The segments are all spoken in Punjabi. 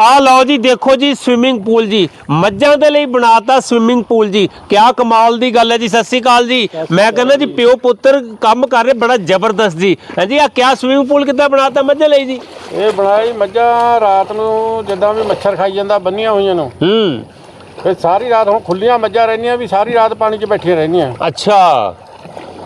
ਆ ਲਓ ਜੀ ਦੇਖੋ ਜੀ ਸਵਿਮਿੰਗ ਪੂਲ ਜੀ। ਮੱਝਾਂ ਦੇ ਲਈ ਬਣਾਤਾ ਸਵਿਮਿੰਗ ਪੂਲ ਜੀ। ਕਿਆ ਕਮਾਲ ਦੀ ਗੱਲ ਹੈ ਜੀ ਸਤਿ ਸ੍ਰੀ ਅਕਾਲ ਜੀ। ਮੈਂ ਕਹਿੰਦਾ ਜੀ ਪਿਓ ਪੁੱਤਰ ਕੰਮ ਕਰ ਰਹੇ ਬੜਾ ਜ਼ਬਰਦਸਤ ਜੀ। ਹਾਂਜੀ ਆ ਕਿਆ ਸਵਿਮਿੰਗ ਪੂਲ ਕਿੱਦਾਂ ਬਣਾਤਾ ਮੱਝਾਂ ਲਈ ਜੀ? ਇਹ ਬਣਾਈ ਮੱਝਾਂ ਰਾਤ ਨੂੰ ਜਿੱਦਾਂ ਵੀ ਮੱਛਰ ਖਾਈ ਜਾਂਦਾ ਬੰਨੀਆਂ ਹੋਈਆਂ ਨੂੰ। ਹੂੰ। ਫਿਰ ਸਾਰੀ ਰਾਤ ਹੁਣ ਖੁੱਲੀਆਂ ਮੱਝਾਂ ਰਹਿੰਦੀਆਂ ਵੀ ਸਾਰੀ ਰਾਤ ਪਾਣੀ 'ਚ ਬੈਠੀਆਂ ਰਹਿੰਦੀਆਂ। ਅੱਛਾ।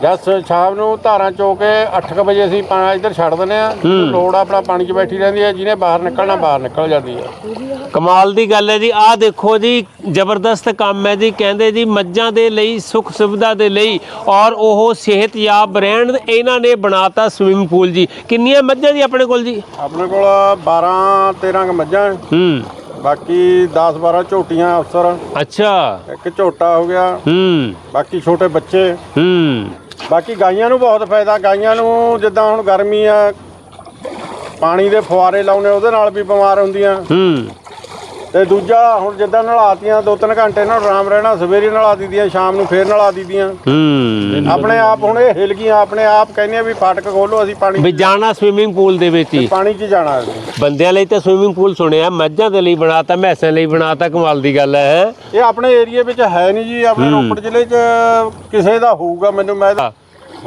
ਜਦ ਸ਼ਾਮ ਨੂੰ ਧਾਰਾਂ ਚੋ ਕੇ 8:00 ਵਜੇ ਅਸੀਂ ਪਾਣੀ ਇੱਧਰ ਛੱਡ ਦਿੰਦੇ ਆ ਲੋੜ ਆਪਣਾ ਪਾਣੀ 'ਚ ਬੈਠੀ ਰਹਿੰਦੀ ਹੈ ਜਿਹਨੇ ਬਾਹਰ ਨਿਕਲਣਾ ਬਾਹਰ ਨਿਕਲ ਜਾਂਦੀ ਹੈ। ਕਮਾਲ ਦੀ ਗੱਲ ਹੈ ਜੀ। ਆਹ ਦੇਖੋ ਜੀ ਜ਼ਬਰਦਸਤ ਕੰਮ ਹੈ ਜੀ। ਕਹਿੰਦੇ ਜੀ ਮੱਝਾਂ ਦੇ ਲਈ ਸੁੱਖ ਸੁਵਿਧਾ ਦੇ ਲਈ ਔਰ ਉਹ ਸਿਹਤਯਾਬ ਰਹਿਣ ਇਹਨਾਂ ਨੇ ਬਣਾਤਾ ਸਵਿਮਿੰਗ ਪੂਲ ਜੀ। ਕਿੰਨੀਆਂ ਮੱਝਾਂ ਜੀ ਆਪਣੇ ਕੋਲ ਜੀ? ਆਪਣੇ ਕੋਲ 12 13 ਕੁ ਮੱਝਾਂ ਹੂੰ। ਬਾਕੀ 10 12 ਝੋਟੀਆਂ ਅਫਸਰ। ਅੱਛਾ। ਇੱਕ ਝੋਟਾ ਹੋ ਗਿਆ। ਹੂੰ। ਬਾਕੀ ਛੋਟੇ ਬੱਚੇ। ਹੂੰ। ਬਾਕੀ ਗਾਈਆਂ ਨੂੰ ਬਹੁਤ ਫਾਇਦਾ, ਗਾਈਆਂ ਨੂੰ ਜਿੱਦਾਂ ਹੁਣ ਗਰਮੀ ਆ, ਪਾਣੀ ਦੇ ਫੁਆਰੇ ਲਾਉਣੇ, ਉਹਦੇ ਨਾਲ ਵੀ ਬਿਮਾਰ ਹੁੰਦੀਆਂ। ਹੂੰ। ਤੇ ਦੂਜਾ ਹੁਣ ਜਿੱਦਾਂ ਨਲਾਤੀਆਂ ਦੋ ਤਿੰਨ ਘੰਟੇ ਨਾਲ ਆਰਾਮ ਰਹਿਣਾ ਸਵੇਰੇ ਨਲਾ ਦੀਦੀਆਂ ਸ਼ਾਮ ਨੂੰ ਫੇਰ ਨਲਾ ਦੀਦੀਆਂ। ਹੂੰ। ਆਪਣੇ ਆਪ ਹੁਣ ਇਹ ਹਿਲ ਗਈਆਂ ਆਪਣੇ ਆਪ ਕਹਿੰਦੇ ਵੀ ਫਾਟਕ ਖੋਲੋ ਅਸੀਂ ਪਾਣੀ ਵੀ ਜਾਣਾ ਸਵਿਮਿੰਗ ਪੂਲ ਦੇ ਵਿੱਚ ਹੀ। ਪਾਣੀ 'ਚ ਜਾਣਾ ਬੰਦਿਆਂ ਲਈ ਤਾਂ ਸਵਿਮਿੰਗ ਪੂਲ ਸੁਣਿਆ ਮੱਝਾਂ ਦੇ ਲਈ ਬਣਾਤਾ ਮੈਸਾਂ ਲਈ ਬਣਾਤਾ ਕਮਾਲ ਦੀ ਗੱਲ ਹੈ। ਇਹ ਆਪਣੇ ਏਰੀਆ ਵਿੱਚ ਹੈ ਨਹੀਂ ਜੀ ਆਪਣੇ ਰੋਪੜ ਜ਼ਿਲ੍ਹੇ 'ਚ ਕਿਸੇ ਦਾ ਹੋਊਗਾ ਮੈਨੂੰ ਮੈਂ ਤਾਂ-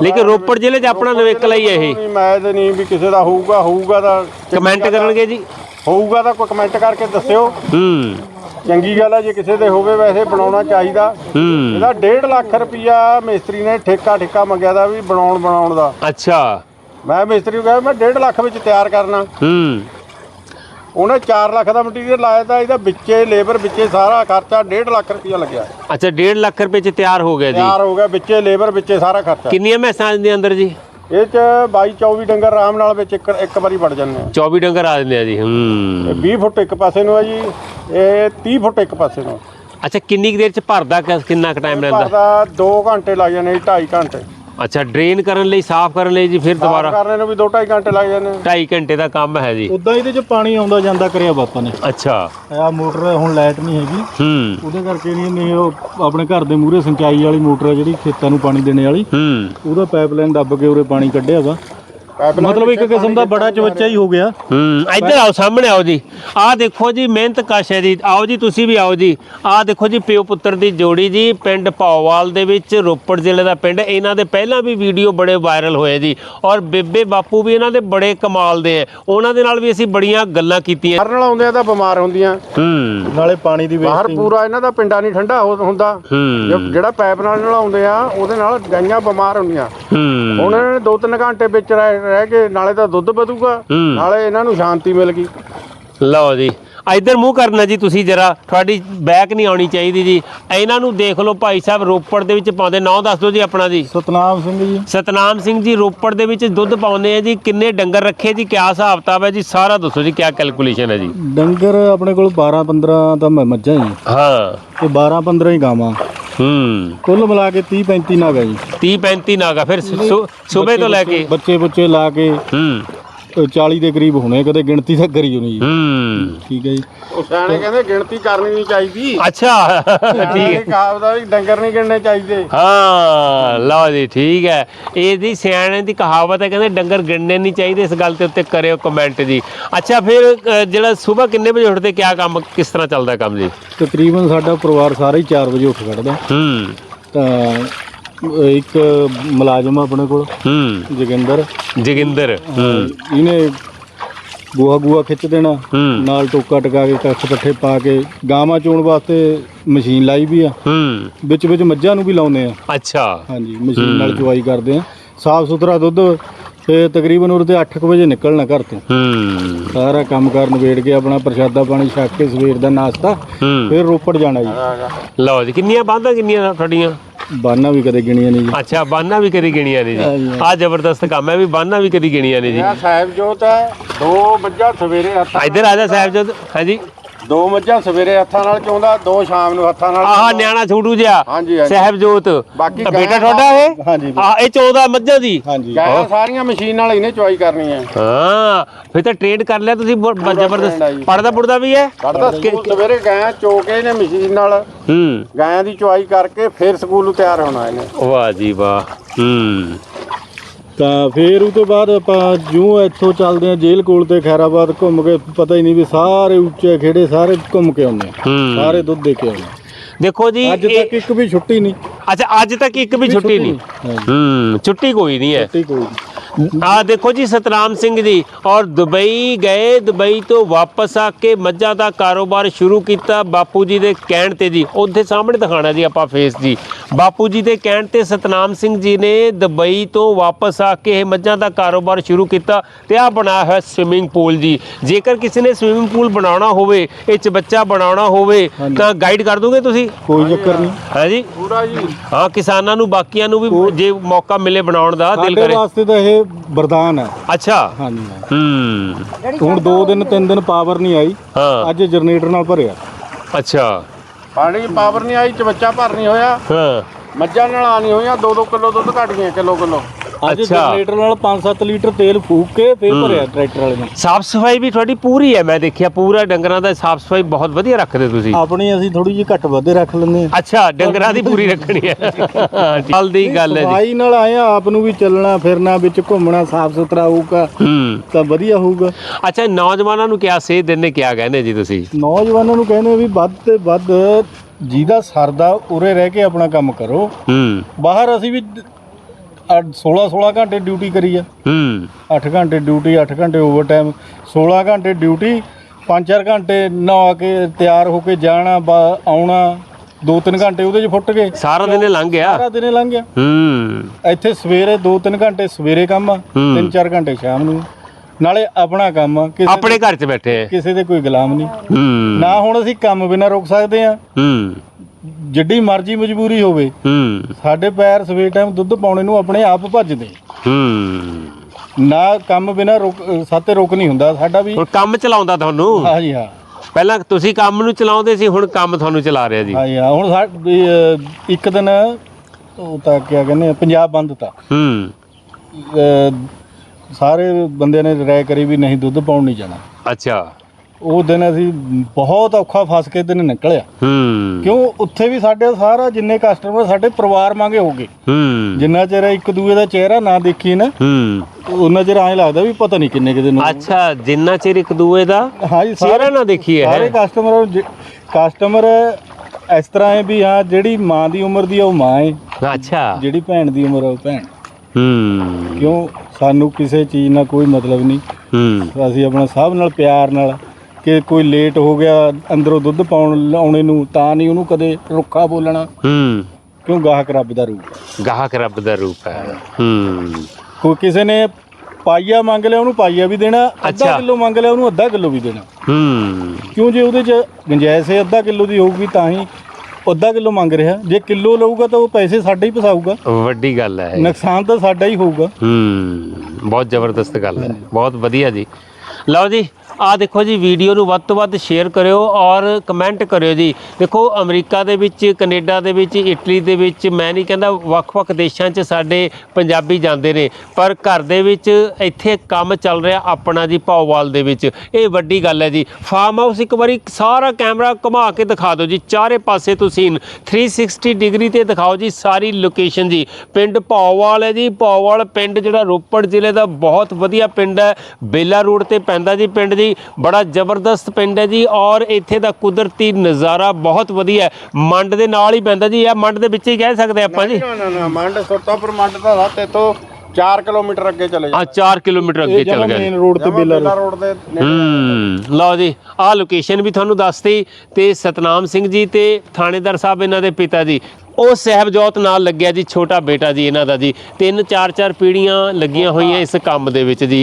ਲੇਕਿਨ ਰੋਪੜ ਜ਼ਿਲ੍ਹੇ 'ਚ ਆਪਣਾ ਨਵੇਕਲਾ ਹੀ ਇਹ। ਮੈਂ ਤਾਂ ਨਹੀਂ ਵੀ ਕਿਸੇ ਦਾ ਹੋਊਗਾ ਹੋਊਗਾ ਤਾਂ ਕਮੈਂਟ ਕਰਨਗੇ ਜੀ। ਹੋਊਗਾ ਤਾਂ ਕੋਈ ਕਮੈਂਟ ਕਰਕੇ ਦੱਸਿਓ। ਹੂੰ। ਚੰਗੀ ਗੱਲ ਹੈ ਜੇ ਕਿਸੇ ਦੇ ਹੋਵੇ ਵੈਸੇ ਬਣਾਉਣਾ ਚਾਹੀਦਾ। ਹੂੰ। ਇਹਦਾ 1.5 ਲੱਖ ਰੁਪਈਆ ਮਿਸਤਰੀ ਨੇ ਠੇਕਾ ਠੇਕਾ ਮੰਗਿਆ ਦਾ ਵੀ ਬਣਾਉਣ ਬਣਾਉਣ ਦਾ। ਅੱਛਾ। ਮੈਂ ਮਿਸਤਰੀ ਨੂੰ ਕਿਹਾ ਮੈਂ 1.5 ਲੱਖ ਵਿੱਚ ਤਿਆਰ ਕਰਨਾ। ਹੂੰ। ਉਹਨੇ 4 ਲੱਖ ਦਾ ਮਟੀਰੀਅਲ ਲਾਇਆ ਤਾਂ ਇਹਦਾ ਵਿੱਚੇ ਲੇਬਰ ਵਿੱਚੇ ਸਾਰਾ ਖਰਚਾ 1.5 ਲੱਖ ਰੁਪਈਆ ਲੱਗਿਆ। ਅੱਛਾ 1.5 ਲੱਖ ਰੁਪਏ 'ਚ ਤਿਆਰ ਹੋ ਗਿਆ ਜੀ। ਤਿਆਰ ਹੋ ਗਿਆ ਵਿੱਚੇ ਲੇਬਰ ਵਿੱਚੇ ਸਾਰਾ ਖਰਚਾ। ਕਿੰਨੀਆਂ ਮੈਸਾਂ ਦੇ ਅੰਦਰ ਜੀ? ਇਹ ਚ 22 24 ਡੰਗਰ ਆਰਾਮ ਨਾਲ ਵਿੱਚ ਇੱਕ ਇੱਕ ਵਾਰੀ ਵੜ ਜਾਂਦੇ ਆ। 24 ਡੰਗਰ ਆ ਜਾਂਦੇ ਆ ਜੀ ਹੂੰ। ਇਹ 20 ਫੁੱਟ ਇੱਕ ਪਾਸੇ ਨੂੰ ਹੈ ਜੀ ਇਹ 30 ਫੁੱਟ ਇੱਕ ਪਾਸੇ ਨੂੰ। ਅੱਛਾ ਕਿੰਨੀ ਕੁ ਦੇਰ 'ਚ ਭਰਦਾ ਕਿੰਨਾ ਕੁ ਟਾਈਮ ਲੈਂਦਾ ਭਰਦਾ 2 ਘੰਟੇ ਲੱਗ ਜਾਂਦੇ 2.5 ਘੰਟੇ। ਅੱਛਾ ਡਰੇਨ ਕਰਨ ਲਈ ਸਾਫ਼ ਕਰਨ ਲਈ ਜੀ ਫਿਰ ਦੁਬਾਰਾ? ਕਰਨੇ ਨੂੰ ਵੀ 2.5 ਘੰਟੇ ਲੱਗ ਜਾਂਦੇ 2.5 ਘੰਟੇ ਦਾ ਕੰਮ ਹੈ ਜੀ। ਉਦਾਂ ਇਹਦੇ 'ਚ ਪਾਣੀ ਆਉਂਦਾ ਜਾਂਦਾ ਕਰਿਆ ਬਾਪਾ ਨੇ। ਅੱਛਾ। ਆ ਮੋਟਰ ਹੁਣ ਲਾਈਟ ਨਹੀਂ ਹੈਗੀ। ਹੂੰ। ਉਹਦੇ ਕਰਕੇ ਨਹੀਂ ਨਹੀਂ ਉਹ ਆਪਣੇ ਘਰ ਦੇ ਮੂਹਰੇ ਸਿੰਚਾਈ ਵਾਲੀ ਮੋਟਰ ਆ ਜਿਹੜੀ ਖੇਤਾਂ ਨੂੰ ਪਾਣੀ ਦੇਣੇ ਵਾਲੀ। ਹੂੰ। ਉਹਦਾ ਪਾਈਪਲਾਈਨ ਦੱਬ ਕੇ ਉਰੇ ਪਾਣੀ ਕੱਢਿਆ ਵਾ। ਮਤਲਬ ਇੱਕ ਕਿਸਮ ਦਾ ਬੜਾ ਚਵੱਚਾ ਹੀ ਹੋ ਗਿਆ। ਹੂੰ ਇੱਧਰ ਆਓ ਸਾਹਮਣੇ ਆਓ ਜੀ। ਆਹ ਦੇਖੋ ਜੀ ਮਿਹਨਤ ਕਸ਼ ਹੈ ਜੀ। ਆਓ ਜੀ ਤੁਸੀਂ ਵੀ ਆਓ ਜੀ। ਆਹ ਦੇਖੋ ਜੀ ਪਿਓ ਪੁੱਤਰ ਦੀ ਜੋੜੀ ਜੀ ਪਿੰਡ ਪੌਵਾਲ ਦੇ ਵਿੱਚ ਰੋਪੜ ਜ਼ਿਲ੍ਹੇ ਦਾ ਪਿੰਡ। ਇਹਨਾਂ ਦੇ ਪਹਿਲਾਂ ਵੀ ਵੀਡੀਓ ਬੜੇ ਵਾਇਰਲ ਹੋਏ ਜੀ। ਔਰ ਬੇਬੇ ਬਾਪੂ ਵੀ ਇਹਨਾਂ ਦੇ ਬੜੇ ਕਮਾਲ ਦੇ ਆ ਉਹਨਾਂ ਦੇ ਨਾਲ ਵੀ ਅਸੀਂ ਬੜੀਆਂ ਗੱਲਾਂ ਕੀਤੀਆਂ। ਬਾਹਰ ਨਾਲ ਆਉਂਦੇ ਆ ਤਾਂ ਬਿਮਾਰ ਹੁੰਦੀਆਂ। ਹੂੰ। ਨਾਲੇ ਪਾਣੀ ਦੀ ਬਾਹਰ ਪੂਰਾ ਇਹਨਾਂ ਦਾ ਪਿੰਡਾ ਨਹੀਂ ਠੰਡਾ ਹੋ- ਹੁੰਦਾ। ਹੂੰ। ਜੋ- ਜਿਹੜਾ ਪਾਈਪ ਨਾਲ ਨਲਾਉਂਦੇ ਆ ਉਹਦੇ ਨਾਲ ਗਾਈਆਂ ਬਿਮਾਰ ਹੁੰਦੀਆਂ। ਹੂੰ। ਹੁਣ ਇਹਨਾਂ ਨੇ 2-3 ਘੰਟੇ ਵਿੱਚ ਰਹਿ ਰਹਿ ਕੇ ਨਾਲੇ ਤਾਂ ਦੁੱਧ ਵਧੂਗਾ ਹੂੰ। ਨਾਲੇ ਇਹਨਾਂ ਨੂੰ ਸ਼ਾਂਤੀ ਮਿਲ ਗਈ। ਲਓ ਜੀ ਇੱਧਰ ਮੂੰਹ ਕਰਨਾ ਜੀ ਤੁਸੀਂ ਜਰਾ ਤੁਹਾਡੀ ਬੈਕ ਨਹੀਂ ਆਉਣੀ ਚਾਹੀਦੀ ਜੀ। ਇਹਨਾਂ ਨੂੰ ਦੇਖ ਲਓ ਭਾਈ ਸਾਹਿਬ ਰੋਪੜ ਦੇ ਵਿੱਚ ਪਾਉਂਦੇ ਨਾਂ ਦੱਸ ਦਿਓ ਜੀ ਆਪਣਾ ਜੀ। ਸਤਨਾਮ ਸਿੰਘ ਜੀ। ਸਤਨਾਮ ਸਿੰਘ ਜੀ ਰੋਪੜ ਦੇ ਵਿੱਚ ਦੁੱਧ ਪਾਉਂਦੇ ਆ ਜੀ। ਕਿੰਨੇ ਡੰਗਰ ਰੱਖੇ ਜੀ ਕਿਆ ਹਿਸਾਬ ਕਿਤਾਬ ਹੈ ਜੀ ਸਾਰਾ ਦੱਸੋ ਜੀ ਕਿਆ ਕੈਲਕੂਲੇਸ਼ਨ ਹੈ ਜੀ। ਡੰਗਰ ਆਪਣੇ ਕੋਲ 12 15 ਤਾਂ ਮੈਂ ਮੱਝਾਂ ਹੀ ਹਾਂ। ਤੇ 12 15 ਹੀ ਗਾਵਾਂ। ਹੂੰ। ਕੁੱਲ ਮਿਲਾ ਕੇ 30 35 ਨਾਗ ਹੈ ਜੀ। 30 35 ਨਾਗਾ ਫਿਰ ਸਵੇਰ ਤੋਂ ਲੈ ਕੇ? ਬੱਚੇ ਬੱਚੇ ਲਾ ਕੇ ਹੂੰ। 40 ਦੇ ਕਰੀਬ ਹੋਣੇ ਕਦੇ ਗਿਣਤੀ ਤਾਂ ਕਰੀ ਹੋਣੀ। ਜੀ ਹੂੰ। ਠੀਕ ਹੈ ਜੀ। ਉਹ ਸਿਆਣੇ ਕਹਿੰਦੇ ਗਿਣਤੀ ਕਰਨੀ ਨਹੀਂ ਚਾਹੀਦੀ। ਅੱਛਾ। ਠੀਕ ਹੈ। ਇਹ ਕਹਾਵਤ ਵੀ ਡੰਗਰ ਨਹੀਂ ਗਿਣਨੇ ਚਾਹੀਦੇ। ਹਾਂ ਲਓ ਜੀ ਠੀਕ ਹੈ। ਇਹਦੀ ਸਿਆਣੇ ਦੀ ਕਹਾਵਤ ਹੈ ਕਹਿੰਦੇ ਡੰਗਰ ਗਿਣਨੇ ਨਹੀਂ ਚਾਹੀਦੇ ਇਸ ਗੱਲ ਤੇ ਉੱਤੇ ਕਰਿਓ ਕਮੈਂਟ ਜੀ। ਅੱਛਾ ਫਿਰ ਅ, ਜਿਹੜਾ ਸਵੇਰ ਕਿੰਨੇ ਵਜੇ ਉੱਠਦੇ ਕਿਆ ਕੰਮ ਕਿਸ ਤਰ੍ਹਾਂ ਚੱਲਦਾ ਕੰਮ ਜੀ? ਤਕਰੀਬਨ ਸਾਡਾ ਪਰਿਵਾਰ ਸਾਰਾ ਹੀ 4 ਵਜੇ ਉੱਠ ਖੜਦਾ। ਹੂੰ। ਤਾਂ ਇੱਕ ਮੁਲਾਜ਼ਮ ਆ ਆਪਣੇ ਕੋਲ। ਹੂੰ। ਜੋਗਿੰਦਰ। ਜੋਗਿੰਦਰ ਹੂੰ। ਇਹਨੇ ਗੋਹਾ ਗੂਆ ਖਿੱਚ ਦੇਣਾ। ਹੂੰ। ਨਾਲ ਟੋਕਾ ਟਕਾ ਕੇ ਕੱਖ ਪੱਠੇ ਪਾ ਕੇ ਗਾਵਾਂ ਚੋਣ ਵਾਸਤੇ ਮਸ਼ੀਨ ਲਾਈ ਵੀ ਆ। ਹੂੰ। ਵਿੱਚ ਵਿੱਚ ਮੱਝਾਂ ਨੂੰ ਵੀ ਲਾਉਂਦੇ ਆ। ਅੱਛਾ। ਹਾਂਜੀ ਮਸ਼ੀਨ ਨਾਲ ਚੁਆਈ ਕਰਦੇ ਆ। ਸਾਫ਼ ਸੁਥਰਾ ਦੁੱਧ ਤੇ ਤਕਰੀਬਨ ਉਰੇ ਤੇ 8 ਵਜੇ ਨਿਕਲਣਾ ਘਰ ਤੋਂ। ਹੂੰ। ਸਾਰਾ ਕੰਮ ਕਾਰ ਨਿਬੇੜ ਕੇ ਆਪਣਾ ਪ੍ਰਸ਼ਾਦਾ ਪਾਣੀ ਛਕ ਕੇ ਸਵੇਰ ਦਾ ਨਾਸ਼ਤਾ ਫਿਰ ਰੋਪੜ ਜਾਣਾ ਜੀ। ਲਓ ਜੀ ਕਿੰਨੀਆਂ ਬਾਂਧਾਂ ਕਿੰਨੀਆਂ ਤੁਹਾਡੀਆਂ? ਬਾਨਾ ਵੀ ਕਦੇ ਗਿਣੀਆਂ ਨਹੀਂ ਜੀ। ਅੱਛਾ ਬਾਂਧਾਂ ਵੀ ਕਦੀ ਗਿਣੀਆਂ ਨਹੀਂ ਹਾਂਜੀ, ਜੀ ਆ ਜ਼ਬਰਦਸਤ ਕੰਮ ਹੈ ਵੀ ਬਾਂਧਾਂ ਵੀ ਕਦੀ ਗਿਣੀਆਂ ਨਹੀਂ ਜੀ। ਇਹ ਸਾਹਿਬ ਜੋਤ ਹੈ ਦੋ ਮੱਝਾਂ ਸਵੇਰੇ ਹੱਥਾਂ ਇੱਧਰ ਆ ਜਾ ਸਾਹਿਬ ਜੀ ਹਾਂਜੀ। ਦੋ ਮੱਝਾਂ ਸਵੇਰੇ ਹੱਥਾਂ ਨਾਲ ਚੋਂਦਾ ਦੋ ਸ਼ਾਮ ਨੂੰ ਹੱਥਾਂ ਨਾਲ ਆਹ ਚੋਂਦਾ। ਨਿਆਣਾ ਛੋਟੂ ਜਿਹਾ ਹਾਂਜੀ, ਹਾਂਜੀ। ਸਹਿਬਜੋਤ। ਬਾਕੀ ਤਾਂ ਬੇਟਾ ਗਾਂ- ਤੁਹਾਡਾ ਇਹ? ਹਾਂਜੀ ਆ ਇਹ 14 ਮੱਝਾਂ ਦੀ? ਹਾਂਜੀ। ਗਾਇਆਂ ਸਾਰੀਆਂ ਮਸ਼ੀਨ ਨਾਲ ਇਹਨੇ ਚੁਆਈ ਕਰਨੀ ਹੈ ਹਾਂ ਫਿਰ ਤਾਂ ਟ੍ਰੇਡ ਕਰ ਲਿਆ ਤੁਸੀਂ ਬ- trained ਆ ਜ਼ਬਰਦਸਤ। ਪੜਦਾ ਪੁੜਦਾ ਵੀ ਹੈ? ਕੱਢਦਾ ਸਕੂਲ ਸਵੇਰੇ ਗਾਇਆਂ ਚੋ ਕੇ ਇਹਨੇ ਮਸ਼ੀਨ ਨਾਲ ਹੂੰ। ਗਾਇਆਂ ਦੀ ਚੁਆਈ ਕਰਕੇ ਫਿਰ ਸਕੂਲ ਨੂੰ ਤਿਆਰ ਹੋਣਾ ਇਹਨੇ। ਵਾਹ ਜੀ ਵਾਹ। ਹੂੰ। ਤਾਂ ਫਿਰ ਉਹ ਤੋਂ ਬਾਅਦ ਆਪਾਂ ਜਿਉਂ ਇੱਥੋਂ ਚੱਲਦੇ ਆ ਜੇਲ੍ਹ ਕੋਲ ਤੇ ਖੈਰਾਬਾਦ ਘੁੰਮ ਕੇ ਪਤਾ ਹੀ ਨਹੀਂ ਵੀ ਸਾਰੇ ਉੱਚੇ ਖੇੜੇ ਸਾਰੇ ਘੁੰਮ ਕੇ ਆਉਂਦੇ ਆ। ਹੂੰ। ਸਾਰੇ ਦੁੱਧ ਦੇ ਕੇ ਆਉਂਦੇ ਆ। ਦੇਖੋ ਜੀ ਅੱਜ ਇਹ- ਤੱਕ ਇੱਕ ਵੀ ਛੁੱਟੀ ਨਹੀਂ। ਅੱਛਾ ਅੱਜ ਤੱਕ ਇੱਕ ਵੀ ਛੁੱਟੀ ਨਹੀਂ। ਹੂੰ ਛੁੱਟੀ ਕੋਈ ਨਹੀਂ ਹੈ। ਛੁੱਟੀ ਕੋਈ ਨਹੀਂ। ਆ ਦੇਖੋ ਜੀ ਸਤਨਾਮ ਸਿੰਘ ਜੀ ਔਰ ਦੁਬਈ ਗਏ ਦੁਬਈ ਤੋਂ ਵਾਪਸ ਆ ਕੇ ਮੱਝਾਂ ਦਾ ਕਾਰੋਬਾਰ ਸ਼ੁਰੂ ਕੀਤਾ ਬਾਪੂ ਜੀ ਦੇ ਕਹਿਣ ਤੇ ਜੀ। ਉੱਥੇ ਸਾਹਮਣੇ ਦਿਖਾਣਾ ਜੀ ਆਪਾਂ ਫੇਸ ਜੀ। ਬਾਪੂ ਜੀ ਦੇ ਕਹਿਣ ਤੇ ਸਤਨਾਮ ਸਿੰਘ ਜੀ ਨੇ ਦੁਬਈ ਤੋਂ ਵਾਪਸ ਆ ਕੇ ਇਹ ਮੱਝਾਂ ਦਾ ਕਾਰੋਬਾਰ ਸ਼ੁਰੂ ਕੀਤਾ ਤੇ ਆ ਬਣਾਇਆ ਹੋਇਆ ਸਵਿਮਿੰਗ ਪੂਲ ਜੀ। ਜੇਕਰ ਕਿਸੇ ਨੇ ਸਵਿਮਿੰਗ ਪੂਲ ਬਣਾਉਣਾ ਹੋਵੇ ਇਹ ਚ ਬੱਚਾ ਬਣਾਉਣਾ ਹੋਵੇ। ਤਾਂ ਗਾਈਡ ਕਰ ਦੋਗੇ ਤੁਸੀਂ? ਕੋਈ ਚੱਕਰ ਨਹੀਂ। ਹੈ ਜੀ? ਪੂਰਾ ਜੀ। ਹਾਂ ਕਿਸਾਨਾਂ ਨੂੰ ਬਾਕੀਆਂ ਨੂੰ ਵੀ ਜੇ ਮੌਕਾ ਮਿਲੇ ਬਣਾਉਣ ਦਾ ਦਿਲ ਸਾਡੇ ਕਰੇ। ਵਾਸਤੇ ਤਾਂ ਇਹ ਵਰਦਾਨ ਹੈ। ਅੱਛਾ। ਹਾਂਜੀ। ਹੂੰ। ਹੁਣ 2 ਦਿਨ 3 ਦਿਨ ਪਾਵਰ ਨਹੀਂ ਆਈ। ਹਾਂ। ਅੱਜ ਜਨਰੇਟਰ ਨਾਲ ਭਰਿਆ। ਅੱਛਾ। ਪਾਣੀ ਪਾਵਰ ਨਹੀਂ ਆਈ ਚ ਬੱਚਾ ਭਰ ਨਹੀਂ ਹੋਇਆ। ਹਾਂ। ਮੱਝਾਂ ਨਾਲ ਨਹੀਂ ਹੋਈਆਂ 2-2 ਕਿਲੋ ਦੁੱਧ ਘਟ ਗਈਆਂ ਕਿਲੋ ਕਿਲੋ ਅੱਜ ਅੱਛਾ। ਜਨਰੇਟਰ ਨਾਲ 5-7 ਲੀਟਰ ਤੇਲ ਫੂਕ ਕੇ ਫੇਰ ਭਰਿਆ ਟਰੈਕਟਰ ਵਾਲੇ ਨੇ। ਸਾਫ਼ ਸਫ਼ਾਈ ਵੀ ਤੁਹਾਡੀ ਪੂਰੀ ਹੈ ਮੈਂ ਦੇਖਿਆ ਪੂਰਾ ਡੰਗਰਾਂ ਦਾ ਸਾਫ਼ ਸਫ਼ਾਈ ਬਹੁਤ ਵਧੀਆ ਰੱਖਦੇ ਤੁਸੀਂ। ਆਪਣੀ ਅਸੀਂ ਥੋੜੀ ਜਿਹੀ ਘੱਟ ਵੱਧੇ ਰੱਖ ਲੈਂਦੇ ਆ ਅੱਛਾ ਡੰਗਰਾਂ ਦੀ ਪੂਰੀ ਰੱਖਣੀ ਹੈ। ਗੱਲ ਦੀ ਗੱਲ ਹੈ ਜੀ। ਸਫ਼ਾਈ ਨਾਲ ਆਏ ਆ ਆਪ ਨੂੰ ਵੀ ਚੱਲਣਾ ਫਿਰਨਾ ਵਿੱਚ ਘੁੰਮਣਾ ਸਾਫ਼ ਸੁਥਰਾ ਹੋਊਗਾ ਹੂੰ। ਤਾਂ ਵਧੀਆ ਹੋਊਗਾ। ਅੱਛਾ ਨੌਜਵਾਨਾਂ ਨੂੰ ਕਿਆ ਸੇਧ ਦਿੰਦੇ ਕਿਆ ਕਹਿੰਦੇ ਜੀ ਤੁਸੀਂ? ਨੌਜਵਾਨਾਂ ਨੂੰ ਕਹਿੰਦੇ ਵੀ ਵੱਧ ਤੇ ਵੱਧ ਜਿਹਦਾ ਸਰਦਾ ਉਰੇ ਰਹਿ ਕੇ ਆਪਣਾ ਕੰਮ ਕਰੋ। ਹੂੰ। ਬਾਹਰ ਅਸੀਂ ਵੀ 16 16 ਘੰਟੇ ਡਿਊਟੀ ਕਰੀ ਆ। ਹੂੰ। 8 ਘੰਟੇ ਡਿਊਟੀ 8 ਘੰਟੇ ਓਵਰ ਟਾਈਮ 16 ਘੰਟੇ ਡਿਊਟੀ 5-4 ਘੰਟੇ ਨਹਾ ਕੇ ਤਿਆਰ ਹੋ ਕੇ ਜਾਣਾ ਆਉਣਾ 2-3 ਘੰਟੇ ਉਹਦੇ 'ਚ ਫੁੱਟ ਗਏ। ਸਾਰਾ ਦਿਨ ਲੰਘ ਗਿਆ? ਸਾਰਾ ਦਿਨ ਲੰਘ ਗਿਆ। ਹੂੰ। ਇੱਥੇ ਸਵੇਰੇ 2-3 ਘੰਟੇ ਸਵੇਰੇ ਕੰਮ ਆ ਹੂੰ। 3-4 ਘੰਟੇ ਸ਼ਾਮ ਨੂੰ। ਨਾਲੇ ਆਪਣਾ ਕੰਮ ਆ ਕਿਸੇ ਆਪਣੇ ਘਰ 'ਚ ਬੈਠੇ। ਕਿਸੇ ਦੇ ਕੋਈ ਗੁਲਾਮ ਨਹੀਂ। ਹੂੰ। ਨਾ ਹੁਣ ਅਸੀਂ ਕੰਮ ਬਿਨਾ ਰੁਕ ਸਕਦੇ ਆ ਹੂੰ। ਜਿੱਡੀ ਮਰਜ਼ੀ ਮਜਬੂਰੀ ਹੋਵੇ ਹੂੰ। ਸਾਡੇ ਪੈਰ ਸਵੇਰ ਟਾਈਮ ਦੁੱਧ ਪਾਉਣੇ ਨੂੰ ਆਪਣੇ ਆਪ ਭੱਜਦੇ। ਹੂੰ। ਨਾ ਕੰਮ ਬਿਨਾ ਰੁਕ ਸਾਤੇ ਰੁਕ ਨਹੀਂ ਹੁੰਦਾ ਸਾਡਾ ਵੀ ਹੁਣ ਕੰਮ ਚਲਾਉਂਦਾ ਤੁਹਾਨੂੰ? ਹਾਂਜੀ ਹਾਂ। ਪਹਿਲਾਂ ਤੁਸੀਂ ਕੰਮ ਨੂੰ ਚਲਾਉਂਦੇ ਸੀ ਹੁਣ ਕੰਮ ਤੁਹਾਨੂੰ ਚਲਾ ਰਿਹਾ ਜੀ। ਹਾਂਜੀ ਹਾਂ। ਹੁਣ ਸਾ- ਵੀ, ਅਹ, ਇੱਕ ਦਿਨ ਉਹ ਤਾਂ ਕਿਆ ਕਹਿੰਦੇ ਆ, ਪੰਜਾਬ ਬੰਦ ਤਾ। ਹੂੰ। ਅਹ, ਸਾਰੇ ਬੰਦਿਆਂ ਨੇ ਰਾਏ ਕਰੀ ਵੀ ਨਹੀਂ ਦੁੱਧ ਪਾਉਣ ਨਹੀਂ ਜਾਣਾ। ਅੱਛਾ। ਉਹ ਦਿਨ ਅਸੀਂ ਬਹੁਤ ਔਖਾ ਫਸ ਕੇ ਦਿਨ ਨਿਕਲਿਆ। ਹੂੰ। ਕਿਉਂ? ਉੱਥੇ ਵੀ ਸਾਡੇ ਸਾਰਾ ਜਿੰਨੇ ਕਸਟਮਰ ਸਾਡੇ ਪਰਿਵਾਰ ਮੰਗੇ ਹੋਗੇ ਹੂੰ ਜਿੰਨਾ ਚਿਰ ਇੱਕ ਦੂਏ ਦਾ ਚਿਹਰਾ ਨਾ ਦੇਖੀ ਨਾ ਹੂੰ। ਉਹਨਾਂ ਚਿਰ ਐਂ ਲੱਗਦਾ ਵੀ ਪਤਾ ਨਹੀਂ ਕਿੰਨੇ ਨੂੰ ਅੱਛਾ ਜਿੰਨਾ ਚਿਰ ਇੱਕ ਦੂਏ ਦਾ ਹਾਂਜੀ ਚਿਹਰਾ ਨਾ ਦੇਖੀਏ ਸਾਰੇ ਹੈ। ਕਸਟਮਰ ਕਸਟਮਰ ਇਸ ਤਰ੍ਹਾਂ ਹੈ ਵੀ ਹਾਂ ਜਿਹੜੀ ਮਾਂ ਦੀ ਉਮਰ ਦੀ ਆ ਉਹ ਮਾਂ ਹੈ। ਅੱਛਾ। ਜਿਹੜੀ ਭੈਣ ਦੀ ਉਮਰ ਆ ਉਹ ਭੈਣ। ਹੂੰ। ਕਿਉਂ? ਸਾਨੂੰ ਕਿਸੇ ਚੀਜ਼ ਨਾਲ ਕੋਈ ਮਤਲਬ ਨਹੀਂ। ਹੂੰ। ਅਸੀਂ ਆਪਣਾ ਸਭ ਨਾਲ ਪਿਆਰ ਨਾਲ ਕਿ ਕੋਈ ਲੇਟ ਹੋ ਗਿਆ ਅੰਦਰੋਂ ਦੁੱਧ ਪਾਉਣ ਆਉਣੇ ਨੂੰ ਤਾਂ ਨਹੀਂ ਉਹਨੂੰ ਕਦੇ ਰੁੱਖਾ ਬੋਲਣਾ। ਹੂੰ। ਕਿਉਂ ਗਾਹਕ ਰੱਬ ਦਾ ਰੂਪ ਹੈ। ਗਾਹਕ ਰੱਬ ਦਾ ਰੂਪ ਹੈ। ਹੂੰ। ਕੋਈ ਕਿਸੇ ਨੇ ਪਾਈਆ ਮੰਗ ਲਿਆ ਉਹਨੂੰ ਪਾਈਆ ਵੀ ਦੇਣਾ ਅੱਧਾ। ਕਿਲੋ ਮੰਗ ਲਿਆ ਉਹਨੂੰ ਅੱਧਾ ਕਿਲੋ ਵੀ ਦੇਣਾ। ਹੂੰ। ਕਿਉਂ ਜੇ ਉਹਦੇ ਚ ਗੁੰਜਾਇਸ਼ ਹੈ ਅੱਧਾ ਕਿਲੋ ਦੀ ਹੋਊਗੀ ਤਾਂ ਹੀ ਅੱਧਾ ਕਿਲੋ ਮੰਗ ਰਿਹਾ। ਜੇ ਕਿਲੋ ਲਊਗਾ ਤਾਂ ਉਹ ਪੈਸੇ ਸਾਡੇ ਹੀ ਫਸਾਊਗਾ। ਵੱਡੀ ਗੱਲ ਹੈ ਨੁਕਸਾਨ ਤਾਂ ਸਾਡਾ ਹੀ ਹੋਊਗਾ। ਹੂੰ। ਬਹੁਤ ਜ਼ਬਰਦਸਤ ਗੱਲ ਹੈ। ਬਹੁਤ ਵਧੀਆ ਜੀ। ਲਓ ਜੀ ਆ ਦੇਖੋ ਜੀ, ਵੀਡੀਓ ਨੂੰ ਵੱਧ ਤੋਂ ਵੱਧ ਸ਼ੇਅਰ ਕਰਿਓ ਔਰ ਕਮੈਂਟ ਕਰਿਓ ਜੀ। ਦੇਖੋ, ਅਮਰੀਕਾ ਦੇ ਵਿੱਚ, ਕੈਨੇਡਾ ਦੇ ਵਿੱਚ, ਇਟਲੀ ਦੇ ਵਿੱਚ, ਮੈਂ ਨਹੀਂ ਕਹਿੰਦਾ ਵੱਖ-ਵੱਖ ਦੇਸ਼ਾਂ 'ਚ ਸਾਡੇ ਪੰਜਾਬੀ ਜਾਂਦੇ ਨੇ, ਪਰ ਘਰ ਦੇ ਵਿੱਚ ਇੱਥੇ ਕੰਮ ਚੱਲ ਰਿਹਾ ਆਪਣਾ ਜੀ ਭਾਓਵਾਲ ਦੇ ਵਿੱਚ। ਇਹ ਵੱਡੀ ਗੱਲ ਹੈ ਜੀ। ਫਾਰਮ ਹਾਊਸ ਇੱਕ ਵਾਰੀ ਸਾਰਾ ਕੈਮਰਾ ਘੁਮਾ ਕੇ ਦਿਖਾ ਦਿਓ ਜੀ। ਚਾਰੇ ਪਾਸੇ ਤੁਸੀਂ 360 ਡਿਗਰੀ ਤੇ ਦਿਖਾਓ ਜੀ ਸਾਰੀ ਲੋਕੇਸ਼ਨ ਜੀ। ਪਿੰਡ ਭਾਓਵਾਲ ਹੈ ਜੀ। ਭਾਓਵਾਲ ਪਿੰਡ ਜਿਹੜਾ ਰੋਪੜ ਜ਼ਿਲ੍ਹੇ ਦਾ ਬਹੁਤ ਵਧੀਆ ਪਿੰਡ ਹੈ। ਬੇਲਾ ਰੋਡ ਤੇ ਪੈਂਦਾ ਜੀ ਪਿੰਡ ਜੀ ਬੜਾ ਜ਼ਬਰਦਸਤ ਪਿੰਡ ਹੈ ਜੀ ਔਰ ਇੱਥੇ ਦਾ ਕੁਦਰਤੀ ਨਜ਼ਾਰਾ ਬਹੁਤ ਵਧੀਆ ਹੈ। ਮੰਡ ਦੇ ਨਾਲ ਹੀ ਪੈਂਦਾ ਜੀ ਇਹ ਮੰਡ ਦੇ ਵਿੱਚ ਹੀ ਕਹਿ ਸਕਦੇ ਆਪਾਂ ਜੀ। ਨਾ ਨਾ ਨਾ ਮੰਡ ਸੁਰਤਾਪੁਰ ਮੰਡ ਦਾ ਰਾਤ ਇੱਥੋਂ 4 ਕਿਲੋਮੀਟਰ ਅੱਗੇ ਚਲੇ ਜਾ ਆ 4 ਕਿਲੋਮੀਟਰ ਅੱਗੇ ਚੱਲ ਜੀ। ਮੇਨ ਰੋਡ ਤੇ ਬੇਲਾ ਬੇਲਾ ਰੋਡ ਦੇ। ਹੂੰ ਲਓ ਜੀ ਆਹ ਲੋਕੇਸ਼ਨ ਵੀ ਤੁਹਾਨੂੰ ਦੱਸਤੀ ਤੇ ਸਤਨਾਮ ਸਿੰਘ ਜੀ ਤੇ ਥਾਣੇਦਾਰ ਸਾਹਿਬ ਇਹਨਾਂ ਦੇ ਪਿਤਾ ਜੀ। ਉਹ ਸਹਿਬਜੋਤ ਨਾਲ ਲੱਗਿਆ ਜੀ ਛੋਟਾ ਬੇਟਾ ਜੀ ਇਹਨਾਂ ਦਾ ਜੀ। ਤਿੰਨ ਚਾਰ ਚਾਰ ਪੀੜ੍ਹੀਆਂ ਲੱਗੀਆਂ ਹੋਈਆਂ ਇਸ ਕੰਮ ਦੇ ਵਿੱਚ ਜੀ।